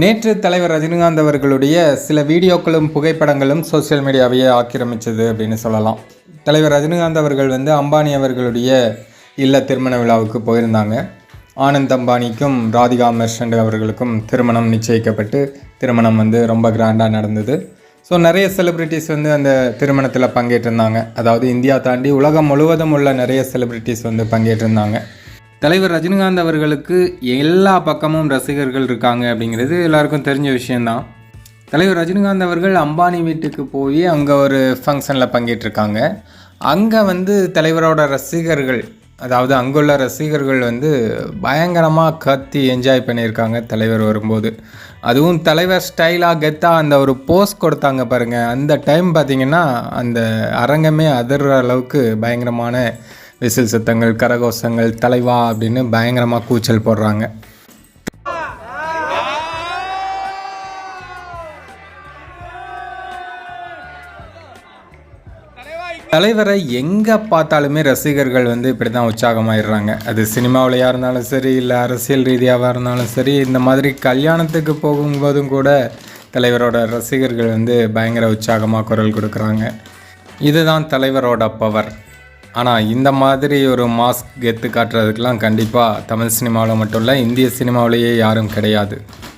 நேற்று தலைவர் ரஜினிகாந்த் அவர்களுடைய சில வீடியோக்களும் புகைப்படங்களும் சோஷியல் மீடியாவையே ஆக்கிரமிச்சது அப்படின்னு சொல்லலாம். தலைவர் ரஜினிகாந்த் அவர்கள் வந்து அம்பானி அவர்களுடைய இல்ல திருமண விழாவுக்கு போயிருந்தாங்க. ஆனந்த் அம்பானிக்கும் ராதிகா மெர்ஷண்ட் அவர்களுக்கும் திருமணம் நிச்சயிக்கப்பட்டு திருமணம் வந்து ரொம்ப கிராண்டாக நடந்தது. ஸோ நிறைய செலிப்ரிட்டிஸ் வந்து அந்த திருமணத்தில் பங்கேற்றிருந்தாங்க. அதாவது இந்தியா தாண்டி உலகம் முழுவதும் உள்ள நிறைய செலிப்ரிட்டிஸ் வந்து பங்கேற்றிருந்தாங்க. தலைவர் ரஜினிகாந்த் அவர்களுக்கு எல்லா பக்கமும் ரசிகர்கள் இருக்காங்க அப்படிங்கிறது எல்லாருக்கும் தெரிஞ்ச விஷயந்தான் தலைவர் ரஜினிகாந்த் அவர்கள் அம்பானி வீட்டுக்கு போய் அங்கே ஒரு ஃபங்க்ஷனில் பங்கேற்றிருக்காங்க. அங்கே வந்து தலைவரோட ரசிகர்கள் அதாவது அங்குள்ள ரசிகர்கள் வந்து பயங்கரமாக கத்தி என்ஜாய் பண்ணியிருக்காங்க தலைவர் வரும்போது. அதுவும் தலைவர் ஸ்டைலாக கெத்தாக அந்த ஒரு போஸ் கொடுத்தாங்க பாருங்கள் அந்த டைம் பார்த்தீங்கன்னா அந்த அரங்கமே அதிர்ற அளவுக்கு பயங்கரமான விசில் சத்தங்கள் கரகோஷங்கள் தலைவா அப்படின்னு பயங்கரமாக கூச்சல் போடுறாங்க. தலைவரை எங்கே பார்த்தாலுமே ரசிகர்கள் வந்து இப்படி தான் உற்சாகமாயிடுறாங்க. அது சினிமாவிலையாக இருந்தாலும் சரி இல்லை அரசியல் ரீதியாக இருந்தாலும் சரி இந்த மாதிரி கல்யாணத்துக்கு போகும்போதும் கூட தலைவரோட ரசிகர்கள் வந்து பயங்கர உற்சாகமாக குரல் கொடுக்குறாங்க. இதுதான் தலைவரோட பவர் ஆனால் இந்த மாதிரி ஒரு மாஸ்க் கெத்து காட்டுறதுக்கெலாம் கண்டிப்பாக தமிழ் சினிமாவில் மட்டும் இல்லை இந்திய சினிமாவிலேயே யாரும் கிடையாது.